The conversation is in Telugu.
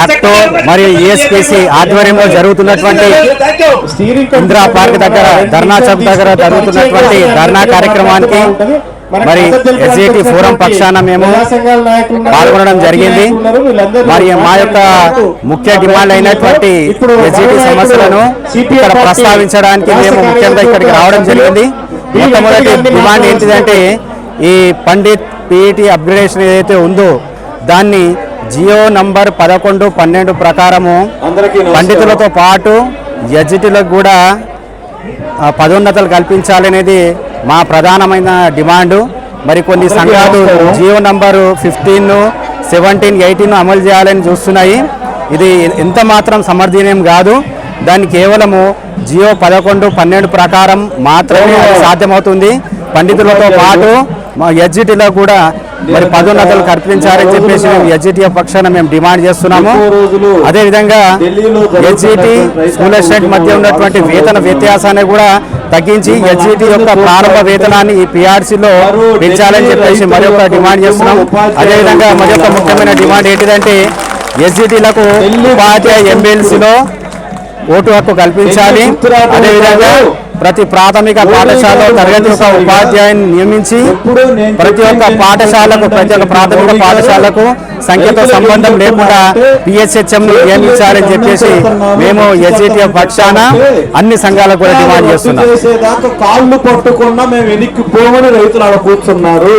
యాక్టో మరియు ఏఎస్పీసీ ఆధ్వర్యంలో జరుగుతున్నటువంటి ఇందిరా పార్క్ దగ్గర ధర్నా చౌక్ దగ్గర జరుగుతున్నటువంటి ధర్నా కార్యక్రమానికి మరి ఎస్ఏటి ఫోరం పక్షాన మేము పాల్గొనడం జరిగింది. మరి మా యొక్క ముఖ్య డిమాండ్ అయినటువంటి ఎస్జేటి సమస్యలను ఇక్కడ ప్రస్తావించడానికి మేము ముఖ్యంగా ఇక్కడికి రావడం జరిగింది. మొట్టమొదటి డిమాండ్ ఏంటిదంటే ఈ పండిత్ పిఈటి అప్గ్రేడేషన్ ఏదైతే ఉందో దాన్ని జియో నంబర్ పదకొండు పన్నెండు ప్రకారము పండితులతో పాటు ఎడ్జిటీలకు కూడా పదోన్నతలు కల్పించాలనేది మా ప్రధానమైన డిమాండు. మరి కొన్ని సంఘాలు G O number fifteen seventeen eighteen అమలు చేయాలని చూస్తున్నాయి. ఇది ఎంత మాత్రం సమర్థనీయం కాదు. దాన్ని కేవలము జియో పదకొండు పన్నెండు ప్రకారం మాత్రమే సాధ్యమవుతుంది. పండితులతో పాటు మా ఎడ్జిటీలో కూడా మరి పదోన్నతలు కల్పించాలని చెప్పేసి మేము ఎడ్జిటిఎఫ్ పక్షాన మేము డిమాండ్ చేస్తున్నాము. అదేవిధంగా ఎస్జిటి స్కూల్ అసిస్టెంట్ మధ్య ఉన్నటువంటి వేతన వ్యత్యాసాన్ని కూడా తగ్గించి ఎస్జిటి యొక్క ప్రారంభ వేతనాన్ని ఈ పిఆర్సీలో పెంచాలని చెప్పేసి మరొక డిమాండ్ చేస్తున్నాం. అదేవిధంగా మరొక ముఖ్యమైన డిమాండ్ ఏంటిదంటే ఎస్జిటీలకు ఉపాధ్యాయ ఎమ్మెల్సీలో ఓటు హక్కు కల్పించాలి. అదేవిధంగా ప్రతి ప్రాథమిక పాఠశాలలో తరగతి ఒక ఉపాధ్యాయుని నియమించి ప్రతి ఒక్క పాఠశాలకు ప్రతి ఒక్క ప్రాథమిక పాఠశాలకు సంఖ్యతో సంబంధం లేకుండా పిహెచ్హెచ్ఎం నియమించాలని చెప్పేసి మేము ఎస్జిటిఎఫ్ పక్షాన అన్ని సంఘాలకు కూడా డిమాండ్ చేస్తున్నాం. కాళ్ళు పట్టుకున్నా మేము వెనక్కి పోమని రైతులు ఆడ కూర్చున్నారు.